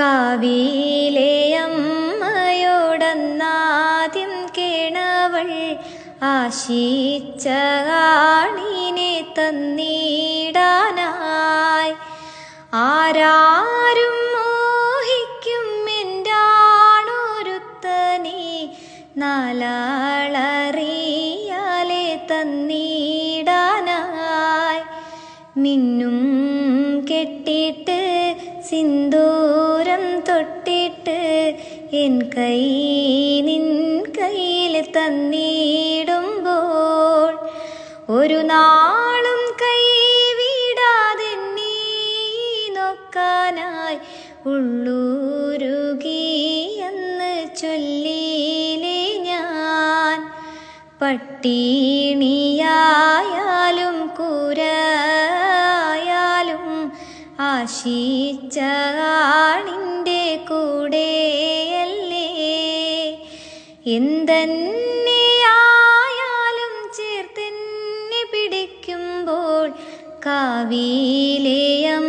കാവിയിലെ അമ്മയോടന്നാദ്യം കേണവൾ ആശിച്ച ആണിനെ തന്നിടാനായി. ആരാരും മോഹിക്കും എന്റാണൊരുത്തനെ നാലാളറിയാലെ തന്നിടാനായി. മിന്നും കെട്ടിട്ട് സിന്ദൂരം തൊട്ടിട്ട് എൻ കൈ നിൻ കയ്യിൽ തന്നിടുമ്പോൾ ഒരു നാളും കൈ വിടാതെ നീ നോക്കാനായി ഉള്ളൂരുകി എന്ന് ചൊല്ലിയിലെ ഞാൻ. പട്ടിണിയായാലും കൂരായാലും ആശിച്ച എന്തെന്നെയായാലും ചേർത്തെന്നെ പിടിക്കുമ്പോൾ അമ്മ